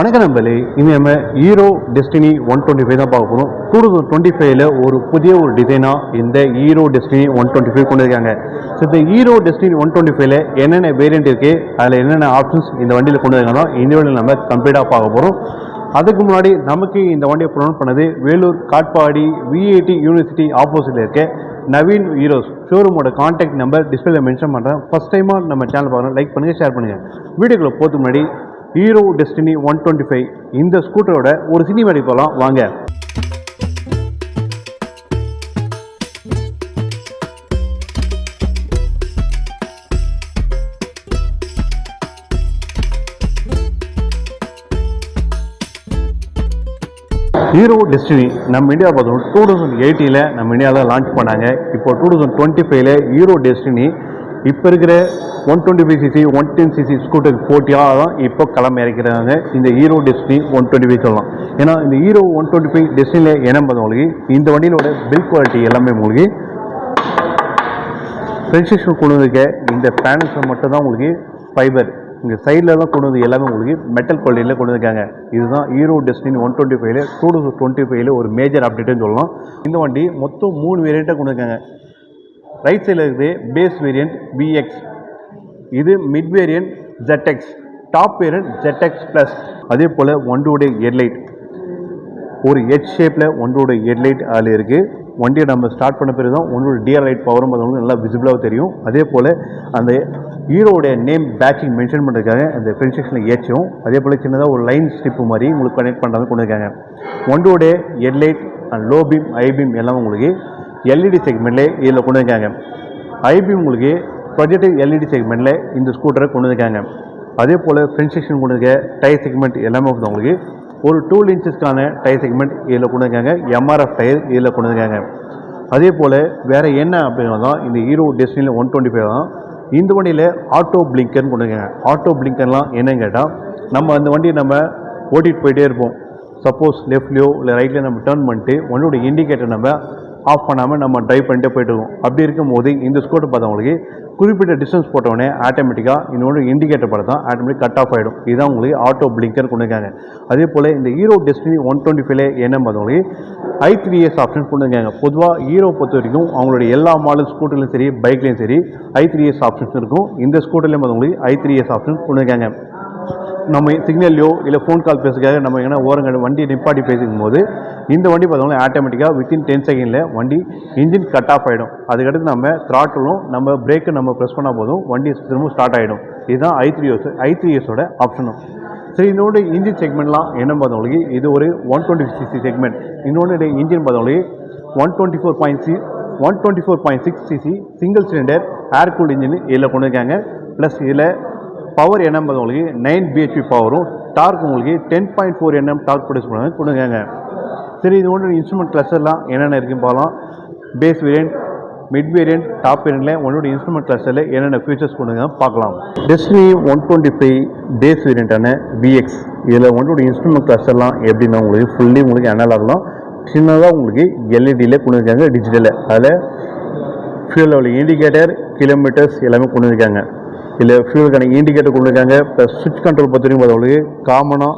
வணக்கம் நம்பளே இனி நம்ம Hero Destini one twenty five தான் பார்க்க போகிறோம் டூ தௌசண்ட் டுவெண்ட்டி ஃபைவ்ல ஒரு புதிய ஒரு டிசைனாக இந்த Hero Destini one twenty five கொண்டு இருக்காங்க ஸோ இந்த ஹீரோ டெஸ்டினி ஒன் டுவெண்ட்டி ஃபைவ்ல என்னென்ன வேரியன்ட் இருக்குது அதில் என்னென்ன ஆப்ஷன்ஸ் இந்த வண்டியில் கொண்டு இருக்காங்களோ இந்த வண்டியில் நம்ம கம்ப்ளீட்டாக பார்க்க போகிறோம் அதுக்கு முன்னாடி நமக்கு இந்த வண்டியை ப்ரொமோட் பண்ணது வேலூர் காட்பாடி விஐடி யூனிவர்சிட்டி ஆப்போசிட்டில் இருக்க நவீன் ஹீரோஸ் ஷோரூமோட காண்டாக்ட் நம்பர் டிஸ்பிளேல மென்ஷன் பண்ணுறேன் ஃபஸ்ட் டைமாக நம்ம சேனல் பார்க்குறோம். லைக் பண்ணுங்கள் ஷேர் பண்ணுங்கள் வீடியோக்குள்ளே போகிறதுக்கு முன்னாடி Hero Destini one twenty five இந்த ஸ்கூட்டரோட ஒரு சினிமாடி போகலாம் வாங்க. ஹீரோ டெஸ்டினி நம்ம இந்தியா பார்த்தோம் டூ தௌசண்ட் எயிட்டியில் நம்ம இந்தியாவில் லான்ச் பண்ணாங்க. இப்போ டூ தௌசண்ட் டுவெண்ட்டி ஃபைவ்ல ஹீரோ டெஸ்டினி இப்போ இருக்கிற one twenty five CC one ten CC scooter போட்டியாக தான் இப்போ களம் இறக்கிறாங்க. இந்த Hero Destini one twenty five சொல்லலாம். ஏன்னா இந்த ஹீரோ ஒன் டுவெண்ட்டி ஃபைவ் டெஸ்டினியில் என்ன பார்த்தா உங்களுக்கு இந்த வண்டியிலோட பில் குவாலிட்டி எல்லாமே உங்களுக்கு ஃப்ரெண்ட்ஷிப் கொண்டு வந்திருக்க இந்த பேனல்ஸில் மட்டும் தான் உங்களுக்கு ஃபைபர் இங்கே தான் கொண்டு வந்து எல்லாமே உங்களுக்கு மெட்டல் குவாலிட்டியில் கொண்டு வந்திருக்காங்க. இதுதான் ஹீரோ டெஸ்டினி ஒன் டுவெண்ட்டி ஃபைவ்ல டூ டூ டுவெண்ட்டி ஃபைவ்ல ஒரு மேஜர் அப்டேட்டுன்னு சொல்லலாம். இந்த வண்டி மொத்தம் மூணு வேரியண்ட்டாக கொண்டு வந்திருக்காங்க. ரைட் சைடில் இருக்குது பேஸ் வேரியண்ட் விஎக்ஸ் இது mid variant ZX top variant ZX plus அதே போல் வண்டியோடைய ஹெட்லைட் ஒரு ஹெட் ஷேப்பில் ஒன்றோட ஹெட்லைட் அதில் இருக்குது வண்டியை நம்ம ஸ்டார்ட் பண்ண பிறகு தான் ஒன்றோட டியர் லைட் பவரும் பார்த்தவங்களுக்கு நல்லா விசிபிளாக தெரியும். அதே போல் அந்த ஹீரோடைய நேம் பேட்சிங் மென்ஷன் பண்ணுறதுக்காக அந்த ஃப்ரண்ட் செக்ஷனில் ஏச்சும் அதே போல் சின்னதாக ஒரு லைன் ஸ்டிப்பு மாதிரி உங்களுக்கு கனெக்ட் பண்ணுறாங்க கொண்டு இருக்காங்க வண்டியோட headlight and low beam high beam எல்லாம் உங்களுக்கு எல்இடி செக்மெண்ட்லேயே இதில் கொண்டு இருக்காங்க ஐபி உங்களுக்கு ப்ரொஜெக்டிவ் எல்இடி செக்மெண்ட்டில் இந்த ஸ்கூட்டரை கொண்டு வந்திருக்காங்க. அதே போல் ஃப்ரண்ட் செக்ஷன் கொண்டு இருக்க டயர் செக்மெண்ட் எல்லாமே வந்து உங்களுக்கு ஒரு டூ இன்ச்சஸ்க்கான டயர் செக்மெண்ட் இதில் கொண்டு இருக்காங்க எம்ஆர்எஃப் டயர் இதில் கொண்டு இருக்காங்க அதே போல் வேறு என்ன அப்படிங்கிறது தான் இந்த ஹீரோ டெஸ்டினியில் ஒன் டுவெண்ட்டி ஃபைவ் தான். இந்த வண்டியில் ஆட்டோ பிளிங்கர்னு கொண்டு இருக்காங்க ஆட்டோ பிளிங்கர்லாம் என்னன்னு கேட்டால் நம்ம அந்த வண்டியை நம்ம ஓட்டிகிட்டு போயிட்டே இருப்போம். சப்போஸ் லெஃப்ட்லேயோ இல்லை ரைட்லேயோ நம்ம டேர்ன் பண்ணிட்டு வண்டியோட இண்டிகேட்டர் நம்ம ஆஃப் பண்ணாமல் நம்ம ட்ரைவ் பண்ணிட்டே போயிட்டு இருக்கோம். அப்படி இருக்கும்போது இந்த ஸ்கூட்டர் பார்த்தவங்களுக்கு குறிப்பிட்ட டிஸ்டன்ஸ் போட்டவுடனே ஆட்டோமேட்டிக்காக இன்னொன்று இண்டிகேட்டர் படம் தான் ஆட்டோமேட்டிக் கட் ஆஃப் ஆகிடும் இதுதான் உங்களுக்கு ஆட்டோ பிளிங்கர் கொண்டு இருக்காங்க அதே போல் இந்த ஹீரோ டெஸ்டினி ஒன் டுவெண்ட்டி ஃபைவ்ல என்ன பார்த்தவங்களுக்கு ஐ த்ரீ இயர்ஸ் ஆப்ஷன் கொண்டு இருக்காங்க பொதுவாக ஹீரோ பொறுத்த வரைக்கும் அவங்களுடைய எல்லா மாடல் ஸ்கூட்டர்லையும் சரி பைக்லேயும் சரி ஐ த்ரீ இயர்ஸ் ஆப்ஷன்ஸ் இருக்கும். இந்த ஸ்கூட்டர்லேயும் பார்த்தவங்களுக்கு ஐ த்ரீ இயர்ஸ் ஆப்ஷன் கொண்டு இருக்காங்க நம்ம சிக்னல்லையோ இல்லை ஃபோன் கால் பேசுறதுக்காக நம்ம எங்கன்னா ஓரங்க வண்டி நிப்பாட்டி பேசிக்கும் போது இந்த வண்டி பார்த்தோம்னா ஆட்டோமேட்டிக்காக வித்தின் டென் செகண்டில் வண்டி இன்ஜின் கட் ஆஃப் ஆகிடும் அதுக்கடுத்து நம்ம த்ராட்டிலும் நம்ம பிரேக்கு நம்ம ப்ரெஸ் பண்ணால் போதும் வண்டி திரும்ப ஸ்டார்ட் ஆகிடும் இதுதான் I three S I three இயர்ஸோட ஆப்ஷனும் சரி இன்னொன்று இன்ஜின் செக்மெண்ட்லாம் என்ன பார்த்தவங்களுக்கு இது ஒரு ஒன் டுவெண்ட்டி சிசி செக்மெண்ட் இன்னொன்று இன்ஜின் பார்த்தவங்களுக்கு one twenty four point C one twenty four point six CC single cylinder air cool engine இதில் கொண்டு இருக்காங்க ப்ளஸ் இதில் பவர் என்எம் உங்களுக்கு நைன் பிஹெச்பி பவரும் டார்க் உங்களுக்கு ten point four NM torque produce பண்ணுவாங்க கொடுங்க சரி இது ஒன்று இன்ஸ்ட்ருமெண்ட் கிளஸ்டர்லாம் என்னென்ன இருக்குன்னு பார்க்கலாம். Base variant mid variant top வேரியன்ட்ல உன்னோட இன்ஸ்ட்ருமெண்ட் கிளஸ்டரில் என்னென்ன ஃபீச்சர்ஸ் கொடுங்க பார்க்கலாம். Destini one twenty five base வேரியண்ட்டான BX இதில் உங்களோட இன்ஸ்ட்ருமெண்ட் கிளஸ்டர்லாம் எப்படின்னா உங்களுக்கு ஃபுல்லி உங்களுக்கு அனலாகலாம் சின்னதாக உங்களுக்கு எல்இடியில் கொண்டு இருக்காங்க டிஜிட்டலில் அதில் ஃபியூல் லெவல் இண்டிகேட்டர் கிலோமீட்டர்ஸ் எல்லாமே கொண்டு இருக்காங்க இல்லை ஃபியூலுக்கான இண்டிகேட்டர் கொண்டு இருக்காங்க ப்ளஸ் சுவிட்ச் கண்ட்ரோல் பொறுத்த பார்த்தவங்களுக்கு காமனாக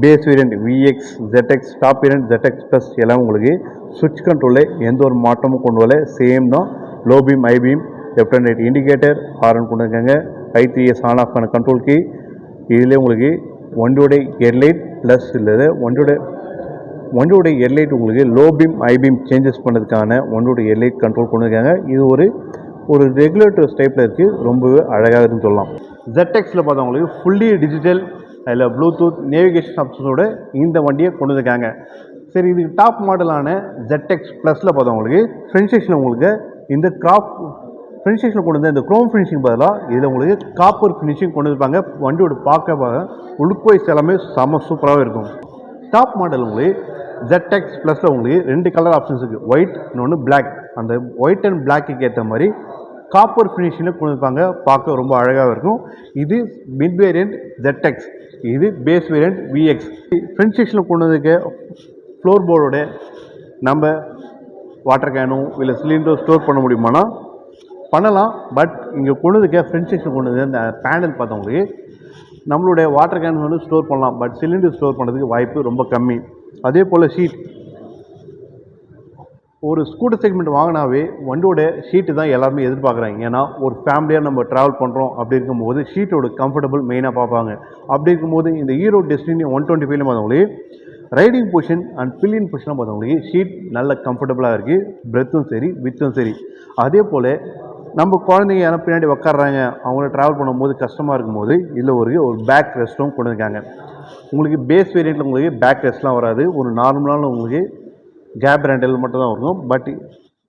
base variant VX ZX top variant ZX plus எல்லாம் உங்களுக்கு சுவிட்ச் கண்ட்ரோலில் எந்த ஒரு மாற்றமும் கொண்டு வரல. சேம் தான் low beam high beam left and right indicator horn கொண்டு இருக்காங்க I three S on off பண்ண கண்ட்ரோல் கீ இதில் உங்களுக்கு வண்டியோட எர்லைட் ப்ளஸ் இல்லை வண்டியோட வண்டியோட எர்லைட் உங்களுக்கு low beam high beam changes பண்ணதுக்கான வண்டியோட எர்லைட் கண்ட்ரோல் கொண்டு இருக்காங்க இது ஒரு ஒரு ரெகுலேட்டர் டைப்பில் இருக்குது ரொம்பவே அழகாக இருக்குன்னு சொல்லலாம். ஜெட்டெக்ஸில் பார்த்தவங்களுக்கு ஃபுல்லி டிஜிட்டல் அதில் ப்ளூடூத் நேவிகேஷன் ஆப்ஷன்ஸோடு இந்த வண்டியை கொண்டு வந்திருக்காங்க. சரி இதுக்கு டாப் மாடலான ஜெட்டெக்ஸ் ப்ளஸில் பார்த்தவங்களுக்கு ஃப்ரண்ட் செக்ஷனில் உங்களுக்கு இந்த கிராப் ஃப்ரண்ட் செக்ஷனில் கொண்டு வந்த இந்த க்ரோம் ஃபினிஷிங் பதிலாக இதில் உங்களுக்கு காப்பர் ஃபினிஷிங் கொண்டு வந்திருப்பாங்க. வண்டியோட பார்க்க பார்க்க வைஸ் எல்லாமே செம சூப்பராகவே இருக்கும். டாப் மாடல் உங்களுக்கு ஜெட்எக்ஸ் ப்ளஸில் உங்களுக்கு ரெண்டு கலர் ஆப்ஷன்ஸ் இருக்குது ஒயிட் இன்னொன்று பிளாக் அந்த ஒயிட் அண்ட் பிளாக்குக்கு ஏற்ற மாதிரி காப்பர் ஃபினிஷிங்கில் கொடுத்துருப்பாங்க பார்க்க ரொம்ப அழகாக இருக்கும். இது மிட் வேரியன்ட் ஜெட்டெக்ஸ் இது பேஸ் வேரியன்ட் விஎக்ஸ் ஃப்ரண்ட் செக்ஷனில் கொண்டு வந்திருக்க ஃப்ளோர் போர்டோட நம்ம வாட்டர் கேனும் இல்லை சிலிண்டரும் ஸ்டோர் பண்ண முடியுமானா? பண்ணலாம். பட் இங்கே கொண்டு ஃப்ரெண்ட் செக்ஷன் கொண்டு அந்த பேனல் பார்த்தவங்களுக்கு நம்மளுடைய வாட்டர் கேன் வந்து ஸ்டோர் பண்ணலாம். பட் சிலிண்டர் ஸ்டோர் பண்ணுறதுக்கு வாய்ப்பு ரொம்ப கம்மி. அதே போல் ஷீட் ஒரு ஸ்கூட்டர் செக்மெண்ட் வாங்கினாவே வண்டியோட ஷீட்டு தான் எல்லாருமே எதிர்பார்க்குறாங்க. ஏன்னா ஒரு ஃபேமிலியாக நம்ம ட்ராவல் பண்ணுறோம் அப்படி இருக்கும்போது ஷீட்டோட கம்ஃபர்டபுள் மெயினாக பார்ப்பாங்க. அப்படி இருக்கும்போது இந்த ஈரோ டெஸ்டினி ஒன் டுவெண்ட்டி ஃபைவ்ல பார்த்தவங்களே ரைடிங் பொசிஷன் அண்ட் பில்லியன் பொசிஷனாக பார்த்தவங்களுக்கு ஷீட் நல்ல கம்ஃபர்டபுளாக இருக்குது பிரெத்தும் சரி வித்தும் சரி. அதே போல் நம்ம குழந்தைங்க யாரும் பின்னாடி உக்காடுறாங்க அவங்கள ட்ராவல் பண்ணும்போது கஷ்டமாக இருக்கும்போது இதில் ஒரு ஒரு பேக் ரெஸ்ட்டும் கொண்டு இருக்காங்க உங்களுக்கு பேஸ் வேரியண்ட்டில் உங்களுக்கு பேக் ரெஸ்ட்லாம் வராது. ஒரு நார்மலான உங்களுக்கு கேப் ரெண்டில் மட்டும் தான் இருக்கும் பட்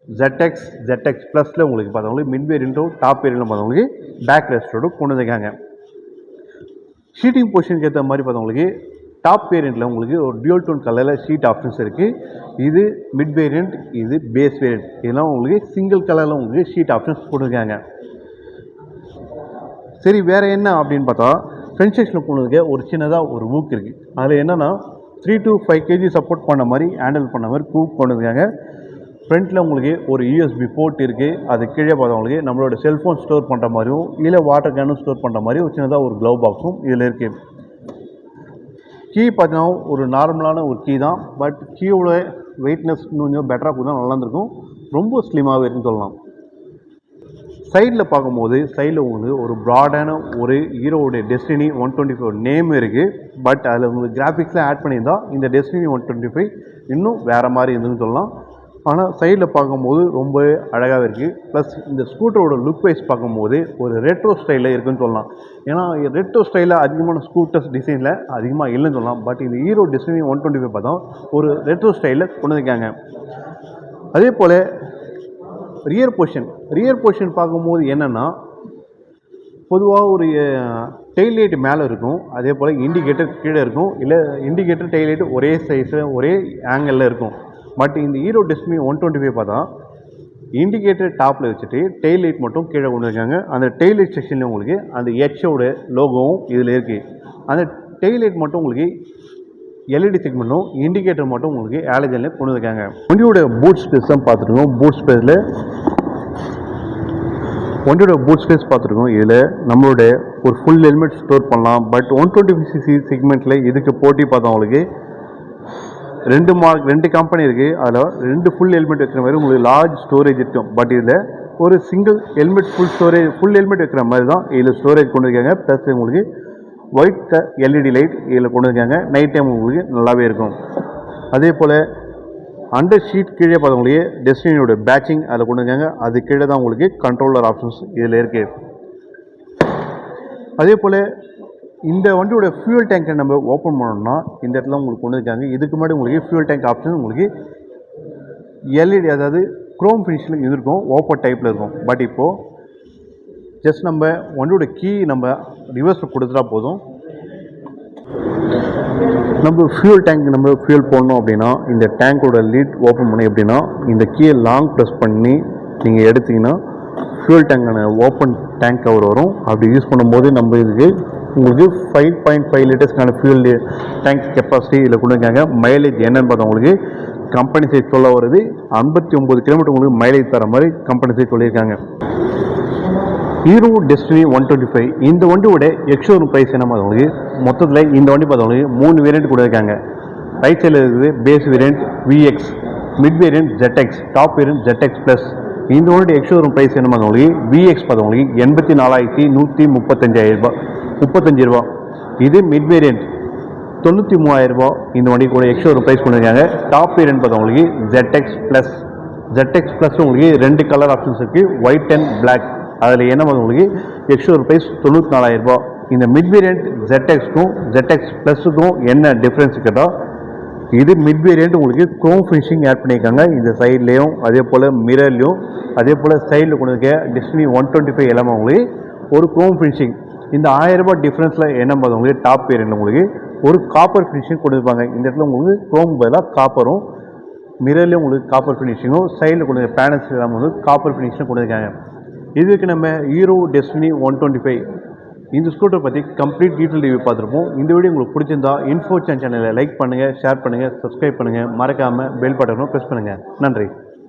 ZX ZX ப்ளஸில் உங்களுக்கு பார்த்தவங்களுக்கு மிட் வேரியண்ட்டும் டாப் வேரியண்ட்டும் பார்த்தவங்களுக்கு பேக் ரெஸ்டோடு கொண்டு வந்துருக்காங்க. ஷீட்டிங் பொசிஷனுக்கு ஏற்ற மாதிரி பார்த்தவங்களுக்கு டாப் வேரியண்ட்டில் உங்களுக்கு ஒரு டியூல் டோன் கலரில் ஷீட் ஆப்ஷன்ஸ் இருக்குது இது மிட் வேரியண்ட் இது பேஸ் வேரியண்ட் இதெல்லாம் உங்களுக்கு சிங்கிள் கலரில் உங்களுக்கு ஷீட் ஆப்ஷன்ஸ் கொடுக்காங்க சரி வேறு என்ன அப்படின்னு பார்த்தா ஃப்ரண்ட் செக்ஷனில் போனதுக்கு ஒரு சின்னதாக ஒரு ஊக் இருக்குது அதில் என்னென்னா three to five KG support பண்ண மாதிரி ஹேண்டில் பண்ண மாதிரி கூப் பண்ணிருக்காங்க ஃப்ரண்ட்டில் உங்களுக்கு ஒரு யூஎஸ்பி போர்ட் இருக்குது அது கீழே பார்த்தவங்களுக்கு நம்மளோட செல்ஃபோன் ஸ்டோர் பண்ணுற மாதிரியும் இல்லை வாட்டர் கேனும் ஸ்டோர் பண்ணுற மாதிரியும் சின்னதாக ஒரு க்ளவ் பாக்ஸும் இதில் இருக்குது கீ பார்த்தீங்கன்னா ஒரு நார்மலான ஒரு கீ தான். பட் கீயோட வெயிட்னஸ் இன்னும் கொஞ்சம் பெட்டராக கொடுத்தா நல்லா இருந்திருக்கும். ரொம்ப ஸ்லிமாகவே இருக்குன்னு சொல்லலாம். சைடில் பார்க்கும்போது சைடில் உங்களுக்கு ஒரு ப்ராடான ஒரு ஹீரோவுடைய Destini one twenty four name இருக்குது பட் அதில் உங்களுக்கு கிராஃபிக்ஸ்லாம் ஆட் பண்ணியிருந்தால் இந்த டெஸ்டினி ஒன் டுவெண்ட்டி ஃபைவ் இன்னும் வேறு மாதிரி இருந்துன்னு சொல்லலாம். ஆனால் சைடில் பார்க்கும்போது ரொம்ப அழகாகவே இருக்குது ப்ளஸ் இந்த ஸ்கூட்டரோட லுக் வைஸ் பார்க்கும்போது ஒரு ரெட்ரோ ஸ்டைலில் இருக்குன்னு சொல்லலாம். ஏன்னா ரெட்ரோ ஸ்டைலில் அதிகமான ஸ்கூட்டர்ஸ் டிசைனில் அதிகமாக இல்லைன்னு சொல்லலாம். பட் இந்த Hero Destini one twenty five பார்த்தா ஒரு ரெட்ரோ ஸ்டைலில் கொண்டு வந்திருக்காங்க. அதே போல் ரியர் போர்ஷன் ரியர் போர்ஷன் பார்க்கும்போது என்னென்னா பொதுவாக ஒரு டெய்ல் லைட் மேலே இருக்கும். அதே போல் இண்டிகேட்டர் கீழே இருக்கும். இல்லை இண்டிகேட்டர் டெய்ல் லைட் ஒரே சைஸில் ஒரே ஆங்கிளில் இருக்கும். பட் இந்த Hero Destini one twenty five பார்த்தா இண்டிகேட்டர் டாப்பில் வச்சுட்டு டெய்ல் லைட் மட்டும் கீழே கொண்டு இருக்காங்க அந்த டெய்ல் லைட் செக்ஷனில் உங்களுக்கு அந்த ஹெச்ஓட லோகோவும் இதில் இருக்குது அந்த டெய்ல் லைட் மட்டும் உங்களுக்கு எல்இடி செக்மெண்ட்டும் இண்டிகேட்டர் மட்டும் உங்களுக்கு ஆலஜனில் கொண்டு வந்திருக்காங்க. வண்டியோட பூட் தான் பார்த்துருக்கோம். பூட் ஸ்பேஸில் வண்டியோட பூட் ஸ்பேஸ் பார்த்துருக்கோம். இதில் நம்மளோட ஒரு ஃபுல் ஹெல்மெட் ஸ்டோர் பண்ணலாம். பட் ஒன் டுவெண்ட்டி சிசி செக்மெண்ட்டில் இதுக்கு போட்டி பார்த்தவங்களுக்கு ரெண்டு மார்க் ரெண்டு கம்பெனி இருக்குது அதில் ரெண்டு ஃபுல் ஹெல்மெட் வைக்கிற மாதிரி உங்களுக்கு லார்ஜ் ஸ்டோரேஜ் இருக்கும். பட் இதில் ஒரு single helmet full storage full helmet வைக்கிற மாதிரி தான் இதில் ஸ்டோரேஜ் கொண்டு இருக்காங்க ப்ளஸ் உங்களுக்கு ஒயிட் எல்இடி லைட் இதில் கொண்டு இருக்காங்க நைட் டைம் உங்களுக்கு நல்லாவே இருக்கும். அதே போல் அண்டர் ஷீட் கீழே பார்த்தவங்களே டெஸ்டினியோட பேட்சிங் அதில் கொண்டு இருக்காங்க அது கீழே தான் உங்களுக்கு கண்ட்ரோலர் ஆப்ஷன்ஸ் இதில் இருக்குது அதே போல் இந்த வண்டியோட ஃபியூல் டேங்கை நம்ம ஓப்பன் பண்ணோம்னா இந்த இடத்துல உங்களுக்கு கொண்டு இருக்காங்க இதுக்கு முன்னாடி உங்களுக்கு ஃபியூல் டேங்க் ஆப்ஷன் உங்களுக்கு எல்இடி அதாவது குரோம் ஃபினிஷில் இருக்கும் ஓப்பர் டைப்பில் இருக்கும். பட் இப்போது ஜஸ்ட் நம்ம வண்டியோட கீ நம்ம ரிவர்ஸில் கொடுத்துட்டா போதும். நம்ம ஃபியூல் டேங்க் நம்ம ஃபியூல் போடணும் அப்படின்னா இந்த டேங்கோட லீட் ஓப்பன் பண்ணி எப்படின்னா இந்த கீயை லாங் ப்ரெஸ் பண்ணி நீங்கள் எடுத்தீங்கன்னா ஃபியூல் டேங்கான ஓப்பன் டேங்க் கவர் வரும். அப்படி யூஸ் பண்ணும்போது நம்ம இதுக்கு உங்களுக்கு ஃபைவ் பாயிண்ட் ஃபைவ் லிட்டர்ஸ்க்கான ஃபியூல் டேங்க் கெப்பாசிட்டி இதில் கொண்டு மைலேஜ் என்னன்னு பார்த்தா உங்களுக்கு கம்பெனி சைட் சொல்ல வருது. ஐம்பத்தி ஒம்பது கிலோமீட்டர் உங்களுக்கு மைலேஜ் தர மாதிரி கம்பெனி சைட் சொல்லியிருக்காங்க. Hero Destini one twenty five இந்த வண்டியோட எக்ஷோரூம் ப்ரைஸ் என்ன பார்த்தவங்களுக்கு மொத்தத்தில் இந்த வண்டி பார்த்தவங்களுக்கு மூணு வேரியண்ட் இருக்காங்க. ரைட் சைடில் இருக்குது base variant VX mid variant ZX top variant ZX plus இந்த வண்டி எக்ஷோரூம் ப்ரைஸ் என்ன பார்த்தவங்களுக்கு விஎக்ஸ் பார்த்தவங்களுக்கு எண்பத்தி நாலாயிரத்தி நூற்றி முப்பத்தஞ்சாயிரம் ரூபா முப்பத்தஞ்சு ரூபா இது மிட் வேரியண்ட் தொண்ணூற்றி மூவாயிரம் ரூபா இந்த வண்டி கூட எக்ஸ்ட்ரா ப்ரைஸ் பண்ணியிருக்காங்க டாப் வேரியன்ட் பார்த்தவங்களுக்கு ஜெட்எக்ஸ் ப்ளஸ் ஜெட்எக்ஸ் ப்ளஸ் உங்களுக்கு ரெண்டு கலர் ஆப்ஷன்ஸ் இருக்குது ஒயிட் அண்ட் பிளாக் அதில் என்ன உங்களுக்கு எக்ஸ்டோர் ப்ரைஸ் தொண்ணூற்றி நாலாயிரம் ரூபாய். இந்த மிட் வேரியன்ட் ZX-க்கும் ப்ளஸுக்கும் என்ன டிஃப்ரென்ஸ் கேட்டால் இது மிட் வேரியன்ட் உங்களுக்கு க்ரோம் ஃபினிஷிங் ஆட் பண்ணியிருக்காங்க. இந்த சைட்லேயும் அதே போல் மிரர்லேயும் அதே போல் சைடில் கொண்டு இருக்க டிஸ்னி ஒன் டுவெண்ட்டி ஃபைவ் எல்லாமே உங்களுக்கு ஒரு க்ரோம் ஃபினிஷிங் இந்த ஆயிரம் ரூபாய் டிஃப்ரென்ஸில் என்ன பார்த்து உங்களுக்கு டாப் வேரியன்ட் உங்களுக்கு ஒரு காப்பர் ஃபினிஷிங் கொடுத்துருப்பாங்க இந்த இடத்துல உங்களுக்கு க்ரோம் பதிலாக காப்பரும் மிரர்லேயும் உங்களுக்கு காப்பர் ஃபினிஷிங்கும் சைடில் கொண்டு பேனல்ஸ் எல்லாமே வந்து காப்பர் ஃபினிஷிங் கொடுத்துருக்காங்க இதுக்கு நம்ம Hero Destini one twenty five இந்த ஸ்கூட்டரை பற்றி கம்ப்ளீட் டீட்டெயில் ரிவ்யூ பார்த்துருப்போம். இந்த வீடியோ உங்களுக்கு பிடிச்சிருந்தா இன்ஃபோ சேனலை லைக் பண்ணுங்கள் ஷேர் பண்ணுங்கள் சப்ஸ்கிரைப் பண்ணுங்கள் மறக்காமல் பெல் பட்டனும் ப்ரெஸ் பண்ணுங்கள் நன்றி.